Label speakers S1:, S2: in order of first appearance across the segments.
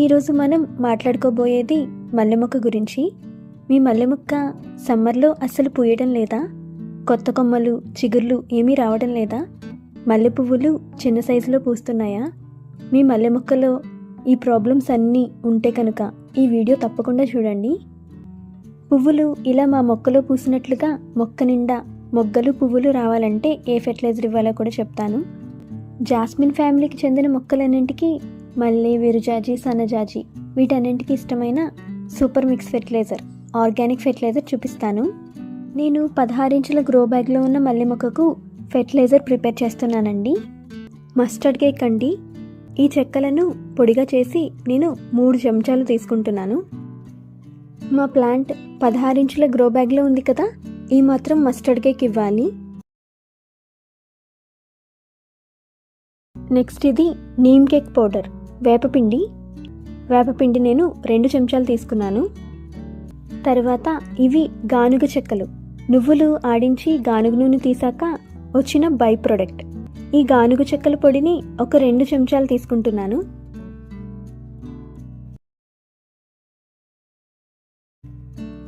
S1: ఈరోజు మనం మాట్లాడుకోబోయేది మల్లె మొక్క గురించి. మీ మల్లె మొక్క సమ్మర్లో అస్సలు పూయడం లేదా? కొత్త కొమ్మలు చిగుర్లు ఏమీ రావడం లేదా? మల్లె పువ్వులు చిన్న సైజులో పూస్తున్నాయా? మీ మల్లె మొక్కలో ఈ ప్రాబ్లమ్స్ అన్నీ ఉంటే కనుక ఈ వీడియో తప్పకుండా చూడండి. పువ్వులు ఇలా మా మొక్కలో పూసినట్లుగా మొక్క నిండా మొగ్గలు పువ్వులు రావాలంటే ఏ ఫెర్టిలైజర్ ఇవ్వాలో కూడా చెప్తాను. జాస్మిన్ ఫ్యామిలీకి చెందిన మొక్కలన్నింటికీ మల్లె విరుజాజి సన్నజాజి వీటన్నింటికి ఇష్టమైన super mix fertiliser organic fertiliser చూపిస్తాను. నేను పదహారు ఇంచుల గ్రో బ్యాగ్లో ఉన్న మల్లె మొక్కకు ఫెర్టిలైజర్ ప్రిపేర్ చేస్తున్నానండి. మస్టర్డ్ కేక్ అండి. ఈ చెక్కలను పొడిగా చేసి నేను మూడు చెంచాలు తీసుకుంటున్నాను. మా ప్లాంట్ పదహారు ఇంచుల గ్రో బ్యాగ్లో ఉంది కదా ఈ మాత్రం మస్టర్డ్ కేక్ ఇవ్వాలి. నెక్స్ట్ ఇది నీమ్ కేక్ పౌడర్. వేపపిండి వేపపిండి నేను రెండు చెంచాలు తీసుకున్నాను. తర్వాత ఇవి గానుగ చెక్కలు. నువ్వులు ఆడించి గానుగ నూనె తీసాక వచ్చిన బై ప్రొడక్ట్. ఈ గానుగ చెక్కల పొడిని ఒక రెండు చెంచాలు తీసుకుంటున్నాను.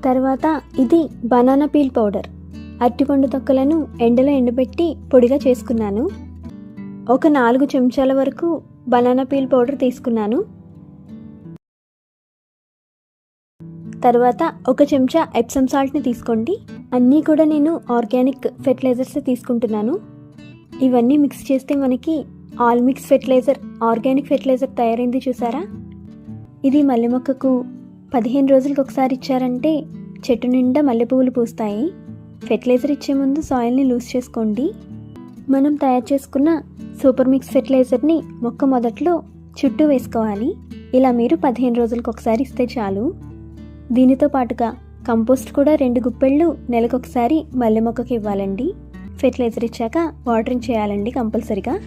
S1: తర్వాత ఇది బనానా పీల్ పౌడర్. అరటిపండు తొక్కలను ఎండలో ఎండబెట్టి పొడిగా చేసుకున్నాను. ఒక నాలుగు చెంచాల వరకు బనానా పీల్ పౌడర్ తీసుకున్నాను. తర్వాత ఒక చెంచా ఎప్సమ్ సాల్ట్ని తీసుకోండి. అన్నీ కూడా నేను ఆర్గానిక్ ఫెర్టిలైజర్స్ తీసుకుంటున్నాను. ఇవన్నీ మిక్స్ చేస్తే మనకి all mix fertiliser organic fertiliser తయారైంది చూసారా? ఇది మల్లె మొక్కకు పదిహేను రోజులకు ఒకసారి ఇచ్చారంటే చెట్టు నిండా మల్లెపువ్వులు పూస్తాయి. ఫెర్టిలైజర్ ఇచ్చే ముందు సాయిల్ని లూజ్ చేసుకోండి. మనం తయారు చేసుకున్న సూపర్ మిక్స్ ఫెర్టిలైజర్ని మొక్క మొదట్లో చుట్టూ వేసుకోవాలి. ఇలా మీరు పదిహేను రోజులకు ఒకసారి ఇస్తే చాలు. దీనితో పాటుగా కంపోస్ట్ కూడా రెండు గుప్పెళ్ళు నెలకొకసారి మల్లె మొక్కకి ఇవ్వాలండి. ఫెర్టిలైజర్ ఇచ్చాక వాటరింగ్ చేయాలండి కంపల్సరిగా.